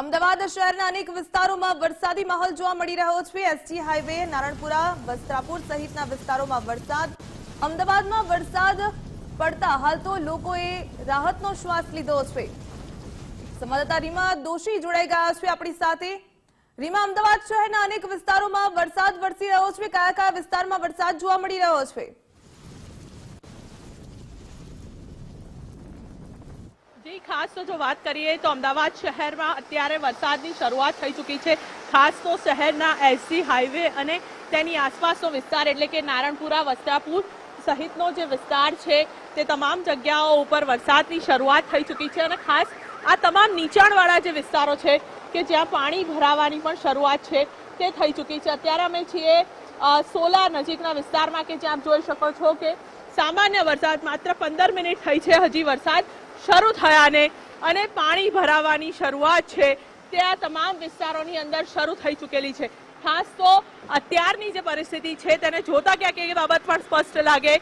અમદાવાદ શહેરના અનેક વિસ્તારોમાં વરસાદી માહોલ જોવા મળી રહ્યો છે. એસટી હાઈવે, નારણપુરા, વસ્ત્રાપુર સહિતના વિસ્તારોમાં વરસાદ. અમદાવાદમાં વરસાદ પડતા હાલ તો લોકોએ રાહતનો શ્વાસ લીધો છે. સંવાદદાતા રીમા દોશી જોડાઈ ગયા છે આપણી સાથે. રીમા, અમદાવાદ શહેરના અનેક વિસ્તારોમાં વરસાદ વરસી રહ્યો છે. કયા કયા વિસ્તારમાં વરસાદ જોવા મળી રહ્યો છે? જી, ખાસ તો જો વાત કરીએ તો અમદાવાદ શહેરમાં અત્યારે વરસાદની શરૂઆત થઈ ચૂકી છે. ખાસ તો શહેરના એસી હાઈવે અને તેની આસપાસનો વિસ્તાર એટલે કે નારણપુરા, વસ્ત્રાપુર સહિતનો જે વિસ્તાર છે, તે તમામ જગ્યાઓ ઉપર વરસાદની શરૂઆત થઈ ચૂકી છે. અને ખાસ આ તમામ નીચાણવાળા જે વિસ્તારો છે, કે જ્યાં પાણી ભરાવાની પણ શરૂઆત છે, તે થઈ ચૂકી છે. અત્યારે અમે છીએ સોલા નજીકના વિસ્તારમાં, કે જ્યાં આપ જોઈ શકો છો કે સામાન્ય વરસાદ માત્ર પંદર મિનિટ થઈ છે. હજી વરસાદ શરૂ થયાને અને પાણી ભરાવાની શરૂઆત છે. તે આ તમામ વિસ્તારોની અંદર શરૂ થઈ ચૂકેલી છે. ખાસ તો અત્યારની જે પરિસ્થિતિ છે તેને જોતા ક્યાંક એ બાબત પણ સ્પષ્ટ લાગે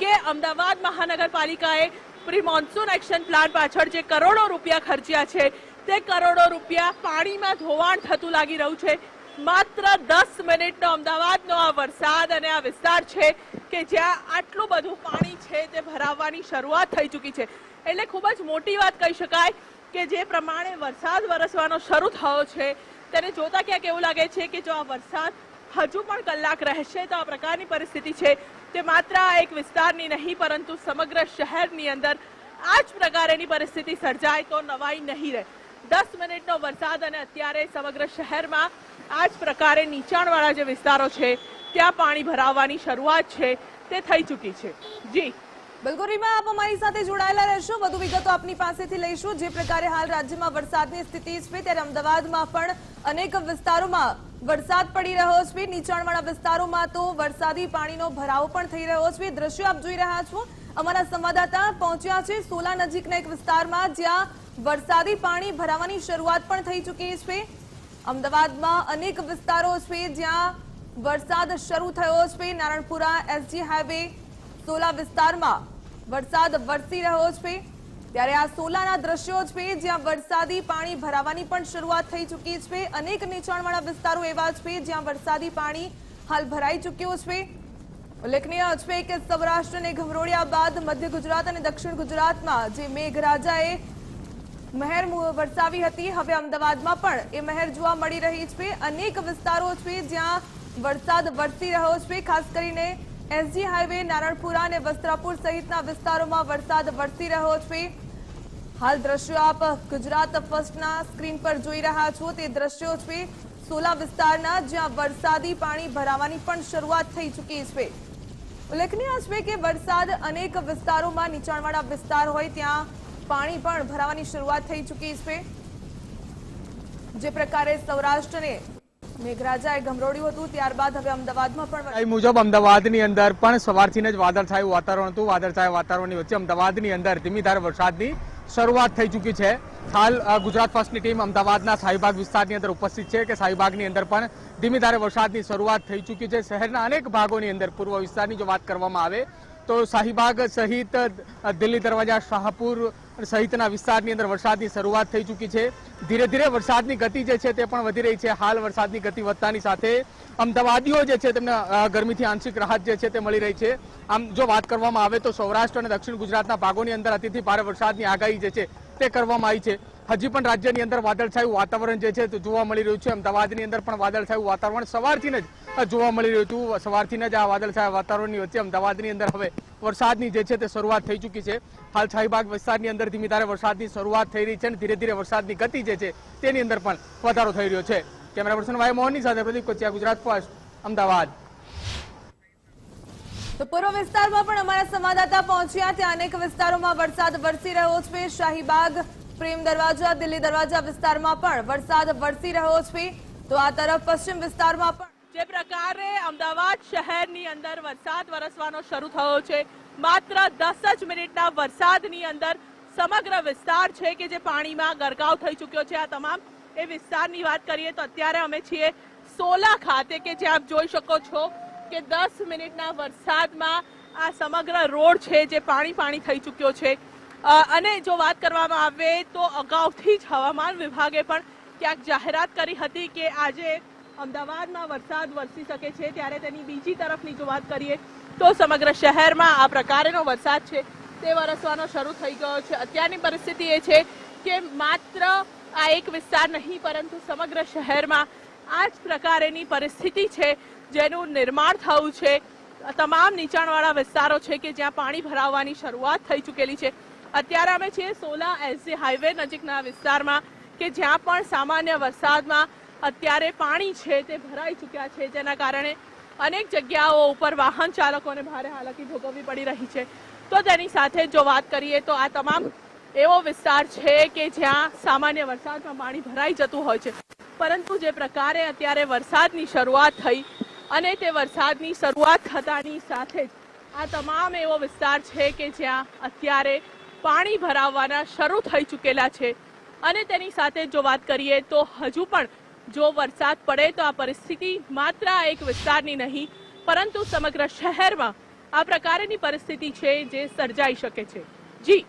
કે અમદાવાદ મહાનગરપાલિકાએ પ્રી મોન્સૂન એક્શન પ્લાન પાછળ જે કરોડો રૂપિયા ખર્ચ્યા છે, તે કરોડો રૂપિયા પાણીમાં ધોવાણ થતું લાગી રહ્યું છે. માત્ર દસ મિનિટનો અમદાવાદનો આ વરસાદ અને આ વિસ્તાર છે કે જ્યાં આટલું બધું પાણી છે તે ભરાવવાની શરૂઆત થઈ ચૂકી છે. એટલે ખૂબ જ મોટી વાત કહી શકાય કે જે પ્રમાણે વરસાદ વરસવાનો શરૂ થયો છે, તેને જોતા ક્યાંક એવું લાગે છે કે જો આ વરસાદ હજુ પણ કલાક રહેશે તો આ પ્રકારની પરિસ્થિતિ છે તે માત્ર આ એક વિસ્તારની નહીં, પરંતુ સમગ્ર શહેરની અંદર આ જ પ્રકારેની પરિસ્થિતિ સર્જાય તો નવાઈ નહીં રહે. દસ મિનિટનો વરસાદ અને અત્યારે સમગ્ર શહેરમાં આ જ પ્રકારે નીચાણવાળા જે વિસ્તારો છે, ત્યાં પાણી ભરાવવાની શરૂઆત છે, તે થઈ ચૂકી છે. જી. બિલકુલ આપ અમારી સાથે જોડાયેલા રહેશો. વધુ વિગતો આપની પાસેથી લઈશું. જે પ્રકારે હાલ રાજ્યમાં વરસાદની સ્થિતિ છે ત્યારે અમદાવાદમાં પણ અનેક વિસ્તારોમાં વરસાદ પડી રહ્યો છે. નીચાણવાળા વિસ્તારોમાં તો વરસાદી પાણીનો ભરાવો પણ થઈ રહ્યો છે. દ્રશ્યો આપ જોઈ રહ્યા છો. અમારા સંવાદદાતા પહોંચ્યા છે સોલા નજીકના એક વિસ્તારમાં, જ્યાં વરસાદી પાણી ભરાવાની શરૂઆત પણ થઈ ચૂકી છે. અમદાવાદમાં અનેક વિસ્તારો છે જ્યાં વરસાદ શરૂ થયો છે. નારણપુરા, એસજી હાઈવે, સોલા વિસ્તારમાં વરસાદ વરસી રહ્યો છે. ત્યારે આ સોલાના દ્રશ્યો છે જ્યાં વરસાદી પાણી ભરાવાની પણ શરૂઆત થઈ ચૂકી છે. અનેક નીચાણવાળા વિસ્તારો એવા છે જ્યાં વરસાદી પાણી હાલ ભરાઈ ચૂક્યું છે. ઉલ્લેખનીય છે કે સૌરાષ્ટ્રને ગમરોળ્યા બાદ મધ્ય ગુજરાત અને દક્ષિણ ગુજરાતમાં જે મેઘરાજાએ મહેર વરસાવી હતી. હવે અમદાવાદમાં પણ એ મહેર જોવા મળી રહી છે. અનેક વિસ્તારો છે જ્યાં વરસાદ વરસી રહ્યો છે. ખાસ કરીને એસજી હાઈવે, નારણપુરા અને વસ્ત્રાપુર સહિતના વિસ્તારોમાં વરસાદ વરસી રહ્યો છે. હાલ દ્રશ્યો આપ ગુજરાત ફર્સ્ટના સ્ક્રીન પર જોઈ રહ્યા છો. તે દ્રશ્યો છે સોલા વિસ્તારના, જ્યાં વરસાદી પાણી ભરાવાની પણ શરૂઆત થઈ ચૂકી છે. ઉલ્લેખનીય છે કે વરસાદ અનેક વિસ્તારોમાં નીચાણવાળા વિસ્તાર હોય ત્યાં પાણી પણ ભરાવાની શરૂઆત થઈ ચૂકી છે. જે પ્રકારે સૌરાષ્ટ્રને મેઘરાજાએ ગમરોડ્યું હતું, ત્યારબાદ હવે અમદાવાદમાં પણ એ મુજબ અમદાવાદની અંદર પણ સવારથી જ વાદળછાયું વાતાવરણ હતું. વાદળછાયા વાતાવરણની વચ્ચે અમદાવાદની અંદર ધીમી ધારે વરસાદની શરૂઆત થઈ ચૂકી છે. હાલ ગુજરાત ફર્સ્ટની ટીમ અમદાવાદના શાહીબાગ વિસ્તારની અંદર ઉપસ્થિત છે કે શાહીબાગની અંદર પણ ધીમી ધારે વરસાદની શરૂઆત થઈ ચૂકી છે. શહેરના અનેક ભાગોની અંદર પૂર્વ વિસ્તારની જો વાત કરવામાં આવે તો શાહીબાગ સહિત દિલ્હી દરવાજા શાહપુર સહિતના વિસ્તારની અંદર વરસાદની શરૂઆત થઈ ચૂકી છે. ધીરે ધીરે વરસાદની ગતિ જે છે તે પણ વધી રહી છે. હાલ વરસાદની ગતિ વધતાની સાથે અમદાવાદીઓ જે છે તેમને ગરમીથી આંશિક રાહત જે છે તે મળી રહી છે. આમ જો વાત કરવામાં આવે તો સૌરાષ્ટ્ર અને દક્ષિણ ગુજરાતના ભાગોની અંદર અતિથી ભારે વરસાદની આગાહી જે છે તે કરવામાં આવી છે. હજી પણ રાજ્યની અંદર વાદળછાયું વાતાવરણ જે છે જોવા મળી રહ્યું છે. અમદાવાદની અંદર પણ વાદળછાયું વાતાવરણ સવારથી જ જોવા મળી રહ્યું હતું. સવારથી જ આ વાદળછાયા વાતાવરણની વચ્ચે અમદાવાદની અંદર હવે વરસાદની જે છે તે શરૂઆત થઈ ચૂકી છે. હાલ શાહીબાગ વિસ્તારની અંદર ધીમી ધારે વરસાદની શરૂઆત થઈ રહી છે અને ધીરે ધીરે વરસાદની ગતિ જે છે તેની અંદર પણ વધારો થઈ રહ્યો છે. કેમેરા પર્સન વાય મોહનની સાથે પ્રદીપ કોચિયા, ગુજરાત ફર્સ્ટ, અમદાવાદ. તો પૂર્વ વિસ્તારમાં પણ અમારા સંવાદદાતા પહોંચ્યા. ત્યાં અનેક વિસ્તારોમાં વરસાદ વરસી રહ્યો છે. શાહીબાગ પ્રેમ દરવાજા, દિલ્હી દરવાજા વિસ્તારમાં પણ વરસાદ વરસી રહ્યો છે. તો આ તરફ પશ્ચિમ વિસ્તારમાં પણ જે પ્રકારે અમદાવાદ શહેરની અંદર વરસાદ વરસવાનો શરૂ થયો છે. માત્ર દસ જ મિનિટના વરસાદની અંદર સમગ્ર વિસ્તાર છે કે જે પાણીમાં ગરકાવ થઈ ચૂક્યો છે. આ તમામ એ વિસ્તારની વાત કરીએ તો અત્યારે અમે છીએ સોલા ખાતે કે જે આપ જોઈ શકો છો કે દસ મિનિટના વરસાદમાં આ સમગ્ર રોડ છે જે પાણી પાણી થઈ ચૂક્યો છે. અને જો વાત કરવામાં આવે તો અગાઉથી જ હવામાન વિભાગે પણ ક્યાંક જાહેરાત કરી હતી કે આજે અમદાવાદમાં વરસાદ વરસી શકે છે, ત્યારે તેની બીજી તરફની જો વાત કરીએ તો સમગ્ર શહેરમાં આ પ્રકારનો વરસાદ છે, તે વરસવાનો શરૂ થઈ ગયો છે. અત્યારની પરિસ્થિતિ એ છે કે માત્ર આ એક વિસ્તાર નહીં, પરંતુ સમગ્ર શહેરમાં આ જ પ્રકારેની પરિસ્થિતિ છે જેનું નિર્માણ થયું છે. તમામ નીચાણવાળા વિસ્તારો છે કે જ્યાં પાણી ભરાવવાની શરૂઆત થઈ ચૂકેલી છે. અત્યારે અમે છીએ સોલા એસજી હાઈવે નજીકના વિસ્તારમાં કે જ્યાં પણ સામાન્ય વરસાદમાં અત્યારે પાણી છે તે ભરાઈ ચૂક્યા છે, જેના કારણે અનેક જગ્યાઓ ઉપર વાહન ચાલકોને ભારે હાલાકી ભોગવવી પડી રહી છે. તો તેની સાથે જો વાત કરીએ તો આ તમામ એવો વિસ્તાર છે કે જ્યાં સામાન્ય વરસાદમાં પાણી ભરાઈ જતું હોય છે. પરંતુ જે પ્રકારે અત્યારે વરસાદની શરૂઆત થઈ અને તે વરસાદની શરૂઆત થતાની સાથે જ આ તમામ એવો વિસ્તાર છે કે જ્યાં અત્યારે પાણી ભરાવવાના શરૂ થઈ ચૂકેલા છે. અને તેની સાથે જો વાત કરીએ તો હજુ પણ જો વરસાદ પડે તો આ પરિસ્થિતિ માત્ર આ એક વિસ્તારની નહીં, પરંતુ સમગ્ર શહેરમાં આ પ્રકારની પરિસ્થિતિ છે જે સર્જાઈ શકે છે. જી.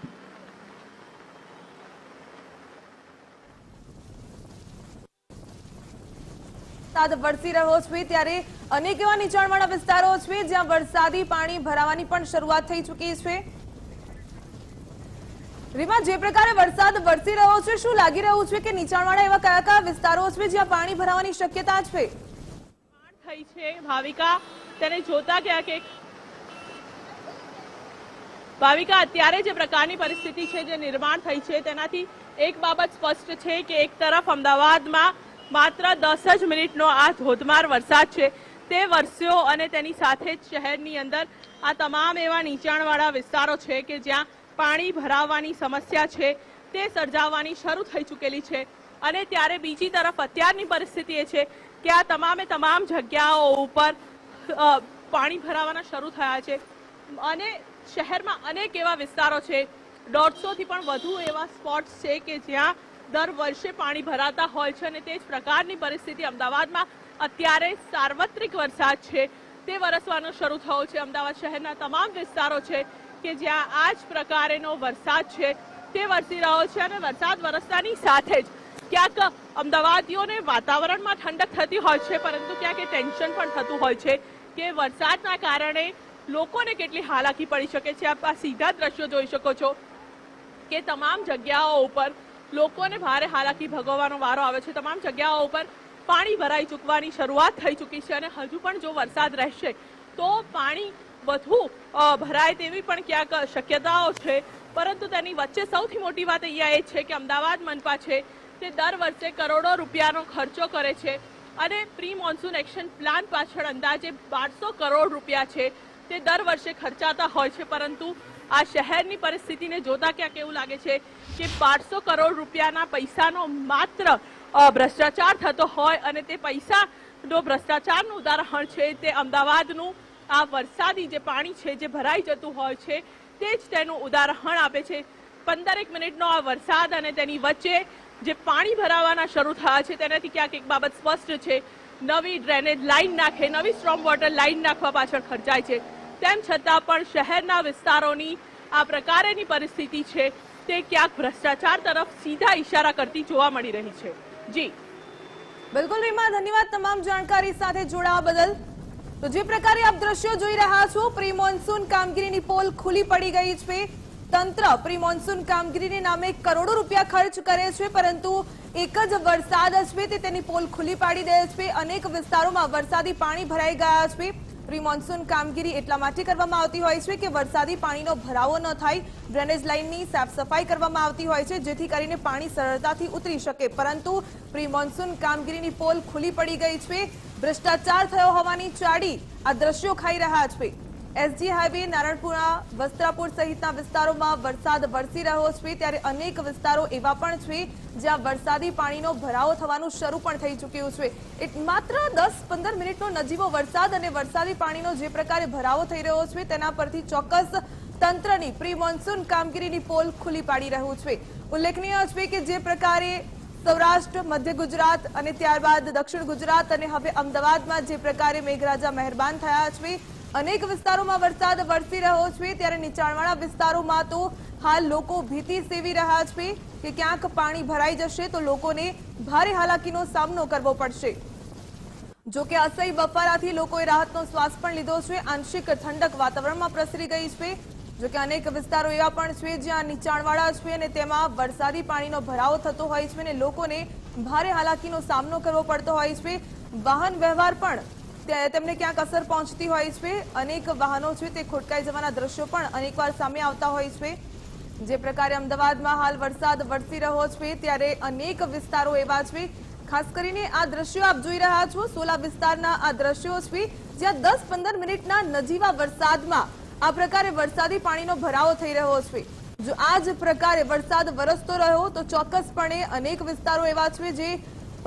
વરસાદ વરસી રહ્યો છે ત્યારે અનેક એવા નીચાણવાળા વિસ્તારો છે જ્યાં વરસાદી પાણી ભરાવાની પણ શરૂઆત થઈ ચૂકી છે. રીમા જે પ્રકારે વરસાદ વરસી રહ્યો છે, શું લાગી રહ્યું છે કે નીચાણવાળા એવા કયા કયા વિસ્તારો છે જ્યાં પાણી ભરાવાની શક્યતા છે? ભાવિકા, તેને જોતા ક્યાંક એક ભાવિકા, અત્યારે જે પ્રકારની પરિસ્થિતિ છે, જે નિર્માણ થઈ છે, તેનાથી એક બાબત સ્પષ્ટ છે કે એક તરફ અમદાવાદમાં માત્ર દસ જ મિનિટનો આ ધોધમાર વરસાદ છે. તે વરસ્યો અને તેની સાથે જ શહેરની અંદર આ તમામ એવા નીચાણવાળા વિસ્તારો છે કે જ્યાં પાણી ભરાવાની સમસ્યા છે, તે સર્જાવાની શરૂ થઈ ચૂકેલી છે. અને ત્યારે બીજી તરફ અત્યારની પરિસ્થિતિ એ છે કે આ તમામે તમામ જગ્યાઓ ઉપર પાણી ભરાવાના શરૂ થયા છે. અને શહેરમાં અનેક એવા વિસ્તારો છે, દોઢસોથી પણ વધુ એવા સ્પોટ્સ છે કે જ્યાં દર વર્ષે પાણી ભરાતા હોય છે અને તે જ પ્રકારની પરિસ્થિતિ અમદાવાદમાં અત્યારે સાર્વત્રિક વરસાદ છે. તે વરસવાનો શરૂ થયો છે. અમદાવાદ શહેરના તમામ વિસ્તારો છે કે જ્યાં આ જ પ્રકારેનો વરસાદ છે, તે વરસી રહ્યો છે અને વરસાદ વરસતાની સાથે જ ક્યાંક અમદાવાદીઓને વાતાવરણમાં ઠંડક થતી હોય છે, પરંતુ ક્યાંક ટેન્શન પણ થતું હોય છે કે વરસાદના કારણે લોકોને કેટલી હાલાકી પડી શકે છે. આપ આ સીધા દ્રશ્યો જોઈ શકો છો કે તમામ જગ્યાઓ ઉપર લોકોને ભારે હાલાકી ભોગવવાનો વારો આવે છે. તમામ જગ્યાઓ ઉપર પાણી ભરાઈ ચૂકવાની શરૂઆત થઈ ચૂકી છે અને હજુ પણ જો વરસાદ રહેશે તો પાણી વધુ ભરાય તેવી પણ ક્યાંક શક્યતાઓ છે. પરંતુ તેની વચ્ચે સૌથી મોટી વાત અહીંયા એ છે કે અમદાવાદ મનપા છે, તે દર વર્ષે કરોડો રૂપિયાનો ખર્ચો કરે છે અને પ્રી મોન્સૂન એક્શન પ્લાન પાછળ અંદાજે બારસો કરોડ રૂપિયા છે. તે દર વર્ષે ખર્ચાતા હોય છે, પરંતુ આ શહેરની પરિસ્થિતિને જોતા ક્યાંક એવું લાગે છે કે બારસો કરોડ રૂપિયાના પૈસાનો માત્ર ભ્રષ્ટાચાર થતો હોય અને તે પૈસાનો ભ્રષ્ટાચારનું ઉદાહરણ છે તે અમદાવાદનું આ વરસાદી જે પાણી છે, જે ભરાઈ જતું હોય છે, તે જ તેનું ઉદાહરણ આપે છે. પંદરેક મિનિટનો આ વરસાદ અને તેની વચ્ચે જે પાણી ભરાવાના શરૂ થયા છે, તેનાથી ક્યાંક એક બાબત સ્પષ્ટ છે. નવી ડ્રેનેજ લાઈન નાખે, નવી સ્ટ્રોમ વોટર લાઇન નાખવા પાછળ ખર્ચાય છે. તેમ છતાં પણ શહેરના વિસ્તારોની આ પ્રકારેની પરિસ્થિતિ છે, તે ક્યાંક ભ્રષ્ટાચાર તરફ સીધા ઈશારા કરતી જોવા મળી રહી છે. જી. બિલકુલ રીમા ધન્યવાદ તમામ જાણકારી સાથે જોડાવા બદલ. તો જે પ્રકારે આપ દ્રશ્યો જોઈ રહ્યા છો પ્રી મોન્સૂન કામગીરીની પોલ ખુલી પડી ગઈ છે. તંત્ર પ્રી મોન્સૂન કામગીરીને નામે કરોડો રૂપિયા ખર્ચ કરે છે, પરંતુ એક જ વરસાદ છે તે તેની પોલ ખુલ્લી પાડી દે છે. અનેક વિસ્તારોમાં વરસાદી પાણી ભરાઈ ગયા છે. પ્રી મોન્સૂન કામગીરી એટલા માટે કરવામાં આવતી હોય છે કે વરસાદી પાણીનો ભરાવો ન થાય. ડ્રેનેજ લાઇનની સાફ સફાઈ કરવામાં આવતી હોય છે, જેથી કરીને પાણી સરળતાથી ઉતરી શકે. પરંતુ પ્રી મોન્સૂન કામગીરીની પોલ ખુલી પડી ગઈ છે. ભ્રષ્ટાચાર થયો હોવાની ચાડી આ દ્રશ્યો ખાઈ રહ્યા છે. એસજી હાઈવે નારણપુરા, વસ્ત્રાપુર સહિતના વિસ્તારોમાં વરસાદ વરસી રહ્યો છે. ત્યારે અનેક વિસ્તારો એવા પણ છે જ્યાં વરસાદી પાણીનો ભરાવો થવાનું શરૂ પણ થઈ ચૂક્યું છે. માત્ર દસ પંદર મિનિટનો નજીવો વરસાદ અને વરસાદી પાણીનો જે પ્રકારે ભરાવો થઈ રહ્યો છે તેના પરથી ચોક્કસ તંત્રની પ્રી મોન્સૂન કામગીરીની પોલ ખુલ્લી પાડી રહ્યું છે. ઉલ્લેખનીય છે કે જે પ્રકારે સૌરાષ્ટ્ર, મધ્ય ગુજરાત અને ત્યારબાદ દક્ષિણ ગુજરાત અને હવે અમદાવાદમાં જે પ્રકારે મેઘરાજા મહેરબાન થયા છે. અનેક વિસ્તારોમાં વરસાદ વરસી રહ્યો છે. ત્યારે નીચાણવાળા વિસ્તારોમાં તો હાલ લોકો ભીતિ સેવી રહ્યા છે કે ક્યાંક પાણી ભરાઈ જશે તો લોકોને ભારે હાલાકીનો સામનો કરવો પડશે. જો કે અસહ્ય બફારાથી લોકોએ રાહતનો શ્વાસ પણ લીધો છે. આંશિક ઠંડક વાતાવરણમાં પ્રસરી ગઈ છે. જો કે અનેક વિસ્તારો એવા પણ છે જ્યાં નીચાણવાળા છે અને તેમાં વરસાદી પાણીનો ભરાવો થતો હોય છે અને લોકોને ભારે હાલાકીનો સામનો કરવો પડતો હોય છે. વાહન વ્યવહાર પણ તેમને ક્યાંક અસર પહોંચતી હોય છે. અનેક વાહનો છે તે ખોટકાઈ જવાના દ્રશ્યો પણ અનેકવાર સામે આવતા હોય છે. જે પ્રકારે અમદાવાદમાં હાલ વરસાદ વરસી રહ્યો છે ત્યારે અનેક વિસ્તારો એવા છે. ખાસ કરીને આ દ્રશ્યો આપ જોઈ રહ્યા છો. સોલા વિસ્તારના આ દ્રશ્યો છે જ્યાં દસ પંદર મિનિટના નજીવા વરસાદમાં આ પ્રકારે વરસાદી પાણીનો ભરાવો થઈ રહ્યો છે. જો આ જ પ્રકારે વરસાદ વરસતો રહ્યો તો ચોક્કસપણે અનેક વિસ્તારો એવા છે જે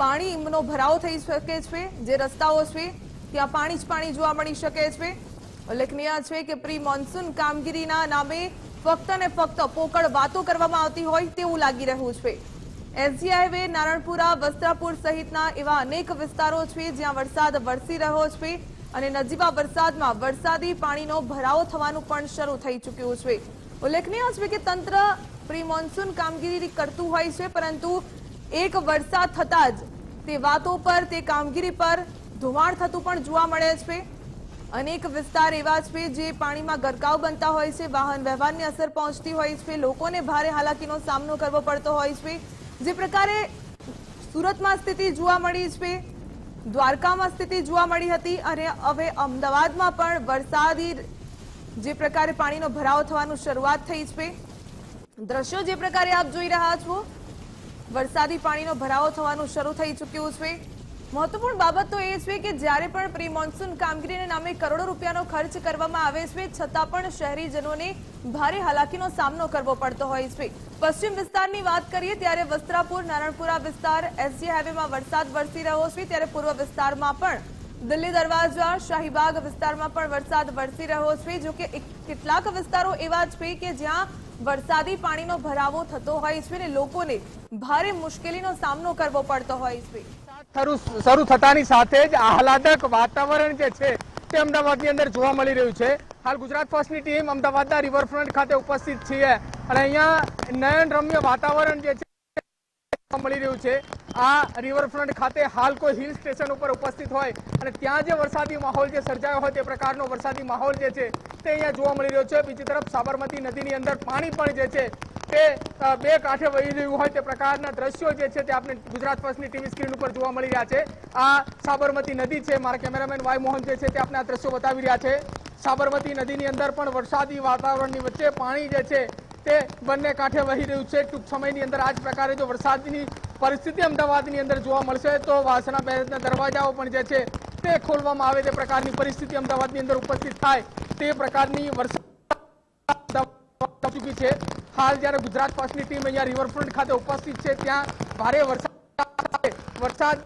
પાણીનો ભરાવો થઈ શકે છે, જે રસ્તાઓ છે, ત્યાં પાણી જ પાણી જોવા મળી શકે છે. ઉલ્લેખનીય છે કે પ્રી મોન્સૂન કામગીરીના નામે ફક્ત ને ફક્ત પોકળ વાતો કરવામાં આવતી હોય તેવું લાગી રહ્યું છે. એસજી હાઈવે, નારણપુરા, વસ્ત્રાપુર સહિતના એવા અનેક વિસ્તારો છે જ્યાં વરસાદ વરસી રહ્યો છે. અને નજીવા વરસાદમાં વરસાદી પાણીનો ભરાવો થવાનું પણ શરૂ થઈ ચૂક્યું છે. ઉલ્લેખનીય છે કે તંત્ર પ્રી મોન્સૂન કામગીરી કરતું હોય છે, પરંતુ એક વરસાદ થતાં જ તે વાતો પર, તે કામગીરી પર ધોવાણ થતું પણ જોવા મળે છે. અનેક વિસ્તાર એવા છે જે પાણીમાં ગરકાવ બનતા હોય છે, વાહન વ્યવહારની અસર પહોંચતી હોય છે, લોકોને ભારે હાલાકીનો સામનો કરવો પડતો હોય છે. જે પ્રકારે સુરતમાં સ્થિતિ જોવા મળી છે દ્વારકામાં સ્થિતિ જોવા મળી હતી અને હવે અમદાવાદમાં પણ વરસાદી જે પ્રકારે પાણીનો ભરાવો થવાનું શરૂઆત થઈ છે. દ્રશ્યો જે પ્રકારે આપ જોઈ રહ્યા છો, વરસાદી પાણીનો ભરાવો થવાનું શરૂ થઈ ચૂક્યું છે. મહત્વપૂર્ણ બાબત તો એ છે કે જ્યારે પણ પ્રી મોન્સૂન કામગીરીના નામે કરોડો રૂપિયાનો ખર્ચ કરવામાં આવે છે, છતાં પણ શહેરીજનોને ભારે હાલાકીનો સામનો કરવો પડતો હોય છે પશ્ચિમ વિસ્તારની વાત કરીએ ત્યારે વસ્ત્રાપુર, નારણપુરા વિસ્તાર, એસજી હાઈવેમાં વરસાદ વરસી રહ્યો છે ત્યારે પૂર્વ વિસ્તારમાં પણ દિલ્હી દરવાજા, શાહીબાગ વિસ્તારમાં પણ વરસાદ વરસી રહ્યો છે. જો કેટલાક વિસ્તારો એવા છે કે જ્યાં વરસાદી પાણીનો ભરાવો થતો હોય છે અને લોકોને ભારે મુશ્કેલીનો સામનો કરવો પડતો હોય છે. શરૂ થતાની સાથે જ આહલાદક વાતાવરણ જે છે તે અમદાવાદની અંદર જોવા મળી રહ્યું છે. હાલ ગુજરાત ફર્સ્ટની ટીમ અમદાવાદના રિવરફ્રન્ટ ખાતે ઉપસ્થિત છીએ. અને અહીંયા નયન રમ્ય વાતાવરણ જે છે મળી રહ્યું છે. આ રિવરફ્રન્ટ ખાતે હાલ કોઈ હિલ સ્ટેશન ઉપર ઉપસ્થિત હોય અને ત્યાં જે વરસાદી માહોલ જે સર્જાયો હોય તે પ્રકારનો વરસાદી માહોલ જે છે, તે અહીંયા જોવા મળી રહ્યો છે. બીજી તરફ સાબરમતી નદીની અંદર પાણી પણ જે છે, તે બે કાંઠે વહી રહ્યું હોય તે પ્રકારના દ્રશ્યો જે છે તે આપણે ગુજરાત ફર્સ્ટની ટીવી સ્ક્રીન ઉપર જોવા મળી રહ્યા છે. આ સાબરમતી નદી છે, મારા કેમેરામેન વાય મોહન જે છે તે આપણે આ દ્રશ્યો બતાવી રહ્યા છે. સાબરમતી નદીની અંદર પણ વરસાદી વાતાવરણની વચ્ચે પાણી જે છે તે બંને કાંઠે વહી રહ્યું છે. ટૂંક સમયની અંદર આ જ પ્રકારે જો વરસાદની પરિસ્થિતિ અમદાવાદની અંદર જોવા મળશે તો વાસણા બેરેજના દરવાજાઓ પણ જે છે તે ખોલવામાં આવે તે પ્રકારની પરિસ્થિતિ અમદાવાદની અંદર ઉપસ્થિત થાય તે પ્રકારની વરસાદ ચૂકી છે. હાલ જ્યારે ગુજરાત પાસની ટીમ અહીંયા રિવરફ્રન્ટ ખાતે ઉપસ્થિત છે, ત્યાં ભારે વરસાદ વરસાદ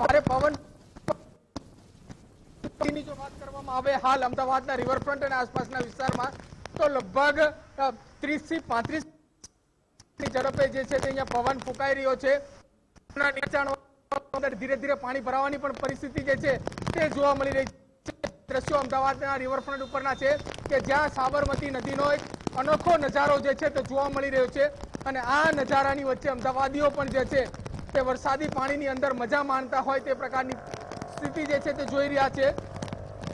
ભારે પવન ની જો વાત કરવામાં આવે હાલ અમદાવાદના રિવરફ્રન્ટ અને આસપાસના વિસ્તારમાં, તો લગભગ ત્રીસથી પાંત્રીસ ઝડપે જે છે તે અહીંયા પવન ફૂંકાઈ રહ્યો છે. ધીરે ધીરે પાણી ભરાવાની પણ પરિસ્થિતિ જે છે તે જોવા મળી રહી છે. દ્રશ્યો અમદાવાદના રિવરફ્રન્ટ ઉપરના છે કે જ્યાં સાબરમતી નદીનો એક અનોખો નજારો જે છે તે જોવા મળી રહ્યો છે અને આ નજારાની વચ્ચે અમદાવાદીઓ પણ જે છે તે વરસાદી પાણીની અંદર મજા માણતા હોય તે પ્રકારની સ્થિતિ જે છે તે જોઈ રહ્યા છે.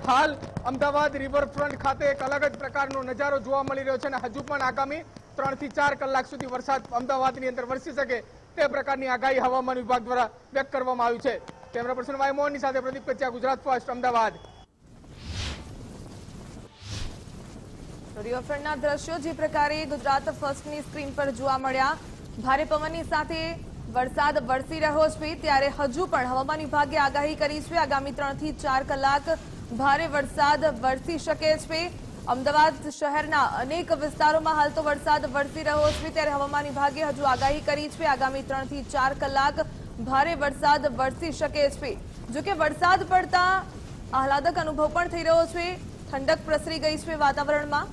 હાલ અમદાવાદ રિવરફ્રન્ટ ખાતે એક અલગ જ પ્રકારનો નજારો જોવા મળી રહ્યો છે અને હજુ પણ આગામી ત્રણથી ચાર કલાક સુધી વરસાદ અમદાવાદની અંદર વરસી શકે તે પ્રકારની આગાહી હવામાન વિભાગ દ્વારા વ્યક્ત કરવામાં આવી છે. કેમેરા પર્સન વાય મોહનની સાથે પ્રદીપ કચ્યા ગુજરાત ફર્સ્ટ અમદાવાદ. રિવરફ્રન્ટના દ્રશ્યો જે પ્રકારે ગુજરાત ફર્સ્ટની સ્ક્રીન પર જોવા મળ્યા. ભારે પવનની સાથે વરસાદ વરસી રહ્યો છે, ત્યારે હજુ પણ હવામાન વિભાગે આગાહી કરી છે. આગામી ત્રણથી ચાર કલાક ભારે વરસાદ વરસી શકે છે. અમદાવાદ શહેરના અનેક વિસ્તારોમાં હાલ તો વરસાદ વરસી રહ્યો છે, ત્યારે હવામાન વિભાગે હજુ આગાહી કરી છે, આગામી ત્રણથી ચાર કલાક ભારે વરસાદ વરસી શકે છે. જોકે વરસાદ પડતા આહલાદક અનુભવ પણ થઈ રહ્યો છે. ઠંડક પ્રસરી ગઈ છે વાતાવરણમાં.